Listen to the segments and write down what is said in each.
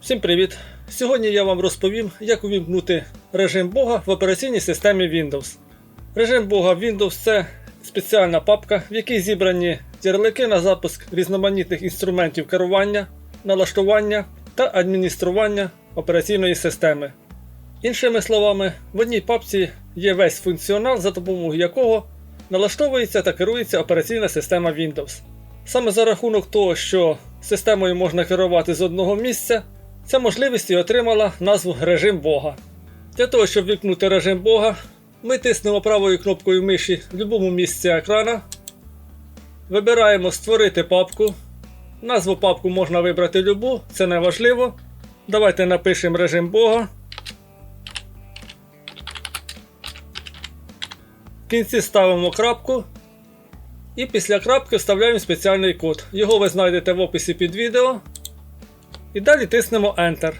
Всім привіт! Сьогодні я вам розповім, як увімкнути режим Бога в операційній системі Windows. Режим Бога Windows це спеціальна папка, в якій зібрані ярлики на запуск різноманітних інструментів керування, налаштування та адміністрування операційної системи. Іншими словами, в одній папці є весь функціонал, за допомогою якого налаштовується та керується операційна система Windows. Саме за рахунок того, що системою можна керувати з одного місця, ця можливість і отримала назву режим Бога. Для того, щоб вікнути режим Бога, ми тиснемо правою кнопкою миші в будь-якому місці екрана. Вибираємо Створити папку. Назву папку можна вибрати любу, це не важливо. Давайте напишемо режим Бога. В кінці ставимо крапку. І після крапки вставляємо спеціальний код. Його ви знайдете в описі під відео. І далі тиснемо Enter.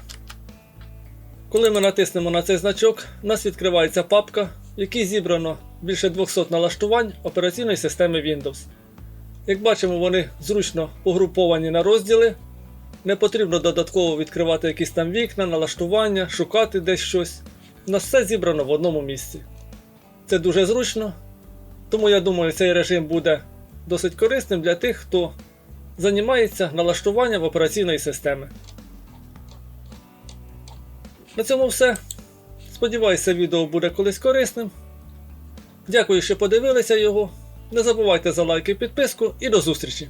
Коли ми натиснемо на цей значок, у нас відкривається папка, в якій зібрано більше 200 налаштувань операційної системи Windows. Як бачимо, вони зручно погруповані на розділи. Не потрібно додатково відкривати якісь там вікна, налаштування, шукати десь щось. У нас все зібрано в одному місці. Це дуже зручно, тому я думаю, цей режим буде досить корисним для тих, хто займається налаштуванням операційної системи. На цьому все. Сподіваюся, відео буде колись корисним. Дякую, що подивилися його. Не забувайте за лайк і підписку і до зустрічі!